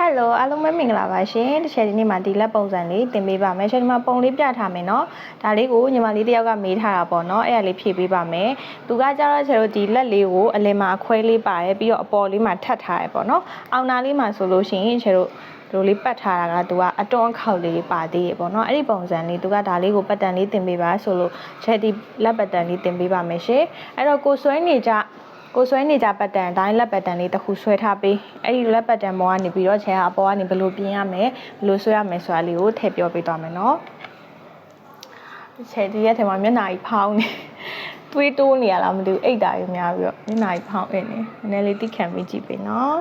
Hello အားလုံးပဲမင်္ဂလာပါရှင်။တစ်ချက်ဒီနေ့မှာဒီလက်ပုံစံလေးသင်ပေးပါမယ်။ရှင်ဒီမှာပုံလေးပြထားမယ်နော်။ဒါလေးကိုညီမလေးတယောက်ကမေးထားတာပေါ့နော်။အဲ့ဒါလေးဖြည့်ပေးပါမယ်။သူကကြတော့ချက်တို့ဒီလက်လေးကိုအလင်မှာအခွဲလေးပါရဲပြီးတော့အပေါ်လေးမှာထပ်ထားရဲပေါ့နော်။အောင်နာလေးမှာဆိုလို့ရှိရင်ချက်တို့တို့လေးပတ်ထားတာကသူကအတွန်းခေါက်လေးပါသေးရေပေါ့နော်အဲ့ဒီပုံစံလေးသူကဒါလေးကိုပတ်တန်လေးတင်ပေးပါဆိုလို့ချက်ဒီလက်ပတ်တန်လေးတင်ပေးပါမယ်ရှင်အဲ့တော့ကိုဆွဲနေကြ ကိုဆွဲနေကြပတ်တန်ဒိုင်းလက်ပတ်တန်လေးတစ်ခုဆွဲထားပေးအဲ့ဒီလက်ပတ်တန်ပေါ်ကနေပြီးတော့ချဲကအပေါ်ကနေဘယ်လိုပြင်ရမလဲဘယ်လိုဆွဲရမလဲဆိုတာလေးကိုထည့်ပြောပေးသွားမယ်နော်ချဲဒီရဲ့ထဲမှာမျက်နှာကြီးဖောင်းနေတွေးတိုးနေရလားမသိဘူးအိတ်တာကြီးများပြီးတော့မျက်နှာကြီးဖောင်းနေနေနည်းနည်းလေးတိခံပြီးကြည့်ပေးနော်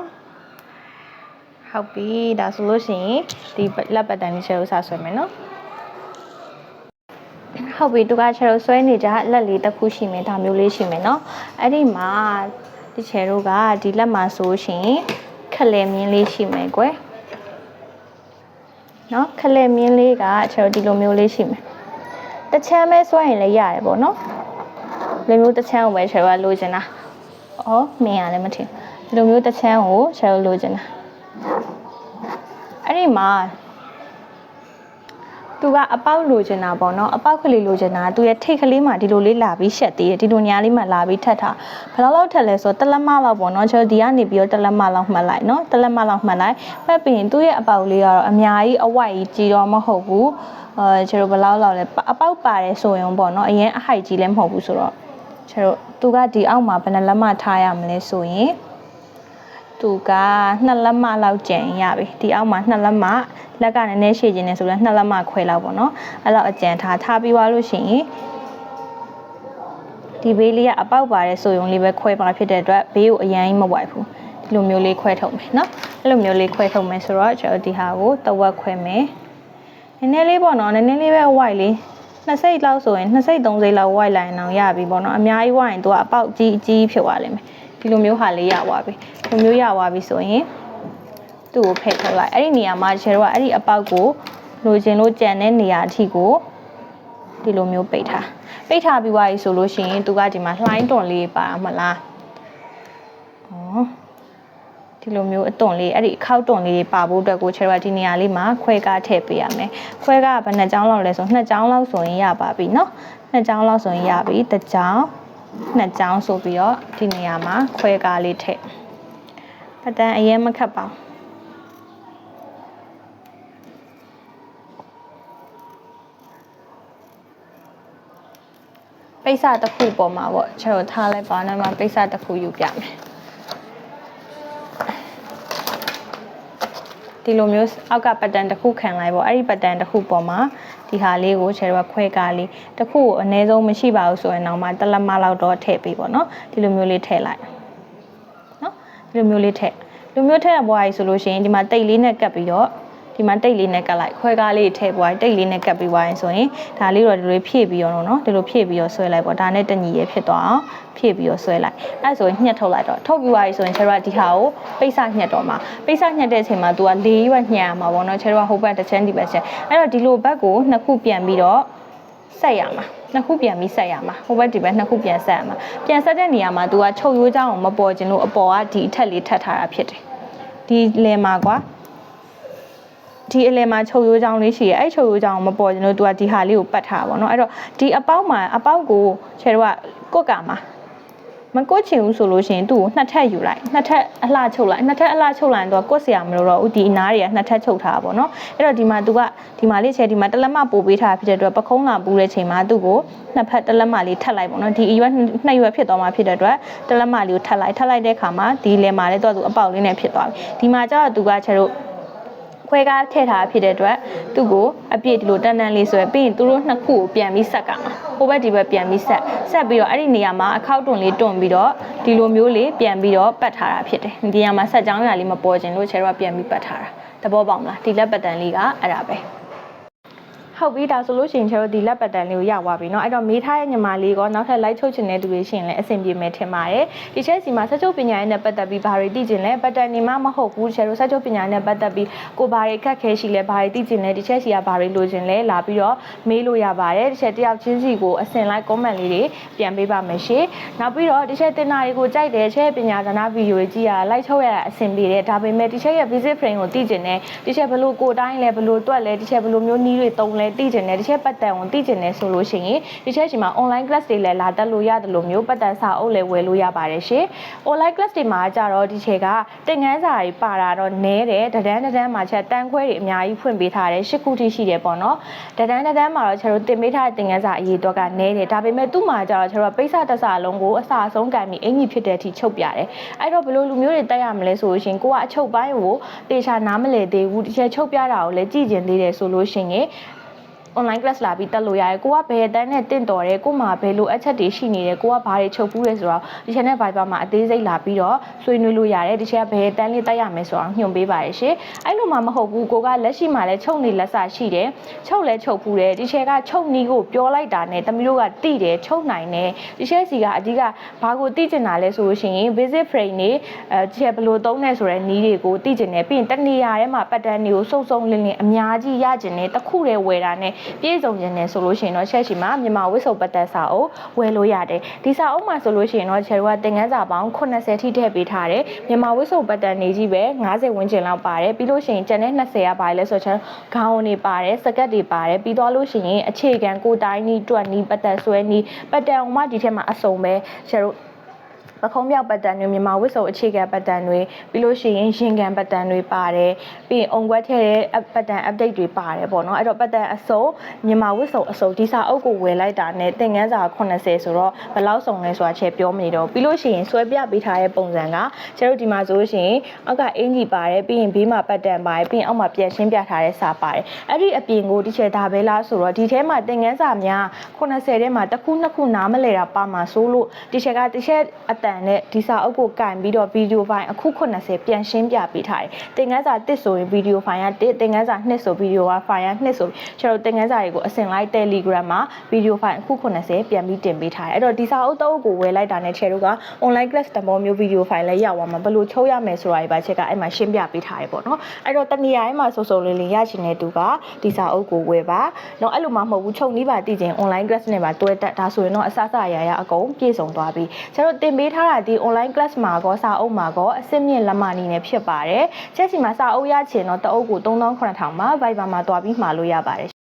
ဟုတ်ပြီဒါဆိုလို့ရှိရင်ဒီလက်ပတ်တန်လေးချဲကိုစဆွဲမယ်နော် ဟုတ်ပြီသူကချဲတို့ဆွဲနေကြလက်လေးတစ်ခုရှိမယ်ဒါမျိုးလေးရှိမယ်เนาะအဲ့ဒီမှာဒီချဲတို့ကဒီလက်မှာဆိုရှင်ခက်လဲမြင်းလေးရှိမယ်ကွယ်เนาะခက်လဲမြင်းလေးကချဲတို့ဒီလိုမျိုးလေးရှိမယ်တစ်ချမ်းပဲဆွဲရင်လည်းရတယ်ပေါ့เนาะဒီလိုမျိုးတစ်ချမ်းကိုပဲချဲတို့ကလိုချင်တာဩမင်းရလည်းမထင်ဒီလိုမျိုးတစ်ချမ်းကိုချဲတို့လိုချင်တာအဲ့ဒီမှာ သူကအပေါက်လိုချင်တာပေါ့နော်အပေါက်ကလေးလိုချင်တာသူရဲ့ထိတ်ကလေးမှဒီလိုလေးလာပြီးရှက်သေးတယ်ဒီလိုညာလေးမှလာပြီးထက်တာဘယ်လောက်လောက်ထက်လဲဆိုတော့တလက်မလောက်ပေါ့နော်ကျွန်တော်ဒီကနေပြီးတော့တလက်မလောက်မှတ်လိုက်နော်တလက်မလောက်မှတ်လိုက်ဖက်ပြီးရင်သူ့ရဲ့အပေါက်လေးကတော့အများကြီးအဝိုက်ကြီးကြီးတော့မဟုတ်ဘူးအဲကျွန်တော်ဘယ်လောက်လောက်လဲအပေါက်ပါတယ်ဆိုရင်ပေါ့နော်အရင်အဟိုက်ကြီးလည်းမဟုတ်ဘူးဆိုတော့ကျွန်တော်သူကဒီအောက်မှာဘယ်နှလက်မထားရမလဲဆိုရင် သူကနှစ်လက်မလောက်ကျန်ရပြီဒီအောက်မှာနှစ်လက်မလက်ကနည်းနည်းရှည်ခြင်းနဲ့ဆိုတော့နှစ်လက်မခွဲလောက်ပေါ့နော်အဲ့လောက်အကျန်ထားထားပြီးသွားလို့ရှိရင်ဒီဘေးလေးကအပေါက်ပါတယ်ဆိုရင်လေးပဲခွဲပါဖြစ်တဲ့အတွက်ဘေးကိုအရင်မဝိုက်ဘူးဒီလိုမျိုးလေးခွဲထုတ်မယ်နော်အဲ့လိုမျိုးလေးခွဲထုတ်မယ်ဆိုတော့ကျွန်တော်ဒီဟာကိုတဝက်ခွဲမယ်နည်းနည်းလေးပေါ့နော်နည်းနည်းလေးပဲဝိုက်လေးနှစ်စိတ်လောက်ဆိုရင်နှစ်စိတ်သုံးစိတ်လောက်ဝိုက်လိုက်အောင်ရပြီပေါ့နော်အများကြီးဝိုက်ရင်သူကအပေါက်ကြီးအကြီးဖြစ်သွားလိမ့်မယ် ဒီလိုမျိုးဟာလေးရသွားပြီဒီလိုမျိုးရသွားပြီဆိုရင်သူ့ကိုဖယ်ထုတ်လိုက်အဲ့ဒီနေရာမှာကျတော့အဲ့ဒီအပေါက်ကိုလိုချင်လို့ကြံတဲ့နေရာအထိကိုဒီလိုမျိုးပိတ်ထားပိတ်ထားပြီးသွားပြီဆိုလို့ရှိရင်သူကဒီမှာလှိုင်းတွန်လေးပါမလားဩဒီလိုမျိုးအတွန်လေးအဲ့ဒီအခောက်တွန်လေးပါဖို့အတွက်ကိုချဲတော့ဒီနေရာလေးမှာခွဲကားထည့်ပေးရမယ်ခွဲကားကဘယ်နှကြောင်းလောက်လဲဆိုနှစ်ကြောင်းလောက်ဆိုရင်ရပါပြီเนาะနှစ်ကြောင်းလောက်ဆိုရင်ရပြီတစ်ကြောင်း နှစ်ကြောင်းဆိုပြီးတော့ဒီနေရာမှာခွဲကားလေးထည့်ပတ်တန်းအရင်မခတ်ပါဘူးပိတ်စတစ်ခုပေါ်မှာပေါ့ကျွန်တော်ထားလိုက်ပါနဲ့မှာပိတ်စတစ်ခုယူပြမယ် ဒီလိုမျိုးအောက်ကပတ်တန်တစ်ခုခံလိုက်ပေါ့အဲ့ဒီပတ်တန်တစ်ခုပေါ်မှာဒီဟာလေးကိုကျွန်တော်ကခွဲကားလေးတစ်ခုကိုအနည်းဆုံးမရှိပါဘူးဆိုရင်တော့မှတစ်လက်မလောက်တော့ထည့်ပေးပေါ့နော်ဒီလိုမျိုးလေးထည့်လိုက်နော်ဒီလိုမျိုးလေးထည့်ဒီလိုမျိုးထည့်ရပွားကြီးဆိုလို့ရှိရင်ဒီမှာတိတ်လေးနဲ့ကပ်ပြီးတော့ ဒီမှာတိတ်လေးနဲ့ကပ်လိုက်ခွဲကားလေးထည့်ပွားတိတ်လေးနဲ့ကပ်ပြီးွားရင်ဆိုရင်ဒါလေးတော့ဒီလိုဖြည့်ပြီးတော့နော်ဒီလိုဖြည့်ပြီးတော့ဆွဲလိုက်ပေါ့ဒါနဲ့တညီရဖြစ်သွားအောင်ဖြည့်ပြီးတော့ဆွဲလိုက်အဲဆိုရင်ညှက်ထုတ်လိုက်တော့ထုတ်ပြီးွားပြီဆိုရင်ကျတော့ဒီဟာကိုပိတ်စညှက်တော့မှာပိတ်စညှက်တဲ့အချိန်မှာ तू က၄ရွက်ညှက်ရမှာပေါ့နော်ကျတော့ဟိုဘက်တစ်ချမ်းဒီဘက်ချက်အဲ့တော့ဒီလိုဘက်ကိုနှစ်ခုပြန်ပြီးတော့ဆက်ရမှာနှစ်ခုပြန်ပြီးဆက်ရမှာဟိုဘက်ဒီဘက်နှစ်ခုပြန်ဆက်ရမှာပြန်ဆက်တဲ့နေရာမှာ तू ကချုပ်ရိုးကြောင်းအောင်မပေါ်ခြင်းလို့အပေါ်ကဒီအထက်လေးထပ်ထားတာဖြစ်တယ်ဒီလဲမှာကွာ ဒီအလဲမှာချုပ်ရိုးချောင်းလေးရှိရဲအဲ့ချုပ်ရိုးချောင်းမပေါ်ကျွန်တော်တို့ကဒီဟာလေးကိုပတ်ထားပါတော့အဲ့တော့ဒီအပေါက်မှာအပေါက်ကိုခြေတော့ကကွက်ကမှာမကွက်ချင်ဘူးဆိုလို့ရှိရင်သူ့ကိုနှစ်ထပ်ယူလိုက်နှစ်ထပ်အလှချုပ်လိုက်နှစ်ထပ်အလှချုပ်လိုက်တော့ကွက်เสียမလို့တော့ဦးဒီအနားတွေကနှစ်ထပ်ချုပ်ထားပါတော့เนาะအဲ့တော့ဒီမှာ तू ကဒီမှာလေးချဲဒီမှာတလက်မပို့ပေးထားဖြစ်တဲ့အတွက်ပခုံးလာပူးတဲ့ချိန်မှာသူ့ကိုနှစ်ဖက်တလက်မလေးထပ်လိုက်ပေါ့เนาะဒီအရွက်နှစ်ရွက်ဖြစ်သွားမှာဖြစ်တဲ့အတွက်တလက်မလေးကိုထပ်လိုက်ထပ်လိုက်တဲ့အခါမှာဒီလဲမှာလေးတော့သူအပေါက်လေးနဲ့ဖြစ်သွားပြီဒီမှာကျတော့ तू ကချဲတို့ ခွဲကားထည့်ထားဖြစ်တဲ့အတွက်သူ့ကိုအပြည့်ဒီလိုတန်တန်လေးဆွဲပြီးရင်သူတို့နှစ်ခုကိုပြန်ပြီးဆက်ကမှာဟိုဘက်ဒီဘက်ပြန်ပြီးဆက်ဆက်ပြီးတော့အဲ့ဒီနေရာမှာအခောက်တွန်လေးတွန်ပြီးတော့ဒီလိုမျိုးလေးပြန်ပြီးတော့ပတ်ထားတာဖြစ်တယ်ဒီနေရာမှာဆက်ကြောင်းရလေးမပေါ်ခြင်းလို့ချဲတော့ပြန်ပြီးပတ်ထားတာသဘောပေါက်မလားဒီလက်ပတ်တန်လေးကအဲ့ဒါပဲ ဟ ဟုတ်ပြီဒါဆိုလို့ရှိရင်ကျတော့ဒီလက်ပတ်တန်လေးကိုရသွားပြီเนาะအဲ့တော့မေးထားတဲ့ညီမလေးကောနောက်ထပ် live ချုပ်ချင်တဲ့သူတွေရှိရင်လည်းအဆင်ပြေမယ်ထင်ပါတယ်ဒီချက်စီမှာဆက်ချုပ်ပညာရေးနဲ့ပတ်သက်ပြီးဘာတွေသိကျင်လဲပတ်တန်နေမှမဟုတ်ဘူးကျတော့ဆက်ချုပ်ပညာနဲ့ပတ်သက်ပြီးကိုဘာတွေခက်ခဲရှိလဲဘာတွေသိကျင်လဲဒီချက်စီကဘာတွေလိုချင်လဲလာပြီးတော့မေးလို့ရပါတယ်ဒီချက်တယောက်ချင်းစီကိုအဆင်လိုက် comment လေးတွေပြန်ပေးပါမယ်ရှင်နောက်ပြီးတော့ဒီချက်တင်တာတွေကိုကြိုက်တယ်ချက်ပညာဒါနဗီဒီယိုတွေကြည့်ရ live ချုပ်ရတာအဆင်ပြေတယ်ဒါပေမဲ့ဒီချက်ရဲ့ visit frame ကိုသိကျင်တယ်ဒီချက်ဘလို့ကိုယ်တိုင်းလဲဘလို့တွက်လဲဒီချက်ဘလို့မျိုးနီးတွေတုံးလဲ သိကျင်တယ်ဒီချက်ပတ်တန်ကိုသိကျင်တယ်ဆိုလို့ရှိရင်ဒီချက်ရှိမှာ online class တွေလည်းလာတက်လို့ရတယ်လို့မျိုးပတ်တန်စာအုပ်လည်းဝယ်လို့ရပါတယ်ရှင် online class တွေမှာကြတော့ဒီချက်ကတင်ငန်းစာတွေပါတာတော့နည်းတယ်တဒန်းတဒန်းမှာချက်တန်းခွဲတွေအများကြီးဖွင့်ပေးထားတယ်ရှစ်ခုထိရှိတယ်ပေါ့နော်တဒန်းတဒန်းမှာတော့ကျွန်တော်တင်ပေးထားတဲ့တင်ငန်းစာအရေးတော့ကနည်းတယ်ဒါပေမဲ့သူ့မှာကြတော့ကျွန်တော်ပိဿတဆလုံးကိုအစာအဆုံးကံပြီးအင်ကြီးဖြစ်တဲ့အထိချုပ်ပြတယ်အဲ့တော့ဘယ်လိုလူမျိုးတွေတက်ရမလဲဆိုလို့ရှိရင်ကိုကအချုပ်ပိုင်းကိုတေချာနားမလည်သေးဘူးဒီချက်ချုပ်ပြတာကိုလည်းကြည့်ကျင်သေးတယ်ဆိုလို့ရှိရင် online class လာပြီးတက်လို့ရတယ်ကိုကဘယ်အတန်းနဲ့တင့်တော်တယ်ကိုမှဘယ်လိုအချက်တွေရှိနေတယ်ကိုကဘာတွေချုပ်ဘူးလဲဆိုတော့ဒီ channel Viber မှာအသေးစိတ်လာပြီးတော့ဆွေးနွေးလို့ရတယ်ဒီချက်ကဘယ်အတန်းလေးတက်ရမယ်ဆိုတော့ညွှန်ပေးပါရရှင်အဲ့လိုမှမဟုတ်ဘူးကိုကလက်ရှိမှာလည်းချုပ်နေလက်စရှိတယ်ချုပ်လဲချုပ်ဘူးတယ်ဒီချက်ကချုပ်နီးကိုပြောလိုက်တာနဲ့တမီးတို့ကတိတယ်ချုပ်နိုင်တယ်ဒီချက်စီကအဓိကဘာကိုတိကျင်တာလဲဆိုလို့ရှိရင် visit frame နေအဲဒီချက်ဘယ်လိုသုံးနေဆိုတဲ့နီးတွေကိုတိကျင်တယ်ပြီးရင်တနေရာထဲမှာပတ်တန်းတွေကိုစုံစုံလင်းလင်းအများကြီးရကျင်တယ်တစ်ခုတည်းဝယ်တာနဲ့ပြည့်စုံခြင်းနဲ့ဆိုလို့ရှိရင်တော့ချက်ရှိမှာမြန်မာဝစ်စုံပတ်သက်စာအုပ်ဝယ်လို့ရတယ်ဒီစာအုပ်မှာဆိုလို့ရှိရင်တော့ချက်တို့ကတင်ငန်းစာပေါင်း80ထိထည့်ပေးထားတယ်မြန်မာဝစ်စုံပတ်သက်နေကြီးပဲ90ဝန်းကျင်လောက်ပါတယ်ပြီးလို့ရှိရင်ကျန်တဲ့20ကပါလဲဆိုချက်ခေါင်းတွေပါတယ်စကတ်တွေပါတယ်ပြီးတော့လို့ရှိရင်အခြေခံကိုတိုင်းနီးတွက်နီးပတ်သက်ဆွဲနီးပတ်တန်ဥမဒီထက်မှာအစုံပဲချက်တို့ ပခုံးမြောက်ပတ်တန်တွေမြန်မာဝစ်စုံအခြေခံပတ်တန်တွေပြီးလို့ရှိရင်ရင်ကန်ပတ်တန်တွေပါတယ်ပြီးရင်အုံကွက်ထဲတဲ့ပတ်တန် update တွေပါတယ်ပေါ့နော်အဲ့တော့ပတ်တန်အစုံမြန်မာဝစ်စုံအစုံဒီစာအုပ်ကိုဝယ်လိုက်တာနဲ့သင်ခန်းစာ80ဆိုတော့ဘယ်လောက်စုံလဲဆိုတာချက်ပြောမနေတော့ပြီးလို့ရှိရင်ဆွဲပြပေးထားတဲ့ပုံစံကကျတို့ဒီမှာဆိုလို့ရှိရင်အောက်ကအင်ကြီးပါတယ်ပြီးရင်ဘေးမှာပတ်တန်ပါတယ်ပြီးရင်အောက်မှာပြန်ရှင်းပြထားတဲ့စာပါတယ်အဲ့ဒီအပြင်ကိုဒီချက်ဒါပဲလားဆိုတော့ဒီထဲမှာသင်ခန်းစာများ80ထဲမှာတစ်ခုနှစ်ခုနားမလဲတာပါမှာဆိုလို့ဒီချက်ကတစ်ချက်အတန်န်နဲ့ဒီစာအုပ်ကိုကင်ပြီးတော့ဗီဒီယိုဖိုင်အခု80ပြန်ရှင်းပြပေးထားတယ်။သင်ခန်းစာ1ဆိုရင်ဗီဒီယိုဖိုင်က1သင်ခန်းစာ2ဆိုဗီဒီယိုဖိုင်က2ဆိုကျွန်တော်သင်ခန်းစာတွေကိုအစင်လိုက် Telegram မှာဗီဒီယိုဖိုင်အခု80ပြန်ပြီးတင်ပေးထားတယ်။အဲ့တော့ဒီစာအုပ်တော့ကိုဝယ်လိုက်တာနဲ့ချေတို့က online class တမောမျိုးဗီဒီယိုဖိုင်လည်းရောက်သွားမှာဘယ်လိုချုပ်ရမယ်ဆိုတာတွေပါချက်ကအဲ့မှာရှင်းပြပေးထားတယ်ပေါ့နော်။အဲ့တော့တနေရာမှာစုံစုံလင်လင်ရချင်တဲ့သူကဒီစာအုပ်ကိုဝယ်ပါ။နော်အဲ့လိုမှမဟုတ်ဘူးချုပ်နီးပါတည်ခြင်း online class နဲ့ပါတွဲတက်ဒါဆိုရင်တော့အစစအရာရာအကုန်ပြည့်စုံသွားပြီ။ချေတို့တင်ပေးထားတာဒီ online class မှာကောစာအုပ်မှာကောအစစ်မြင့်လက်မနီနဲ့ဖြစ်ပါတယ်ချက်စီမှာစာအုပ်ရချင်တော့တအုပ်ကို3900မှာ Viber မှာတွားပြီးမှာလို့ရပါတယ်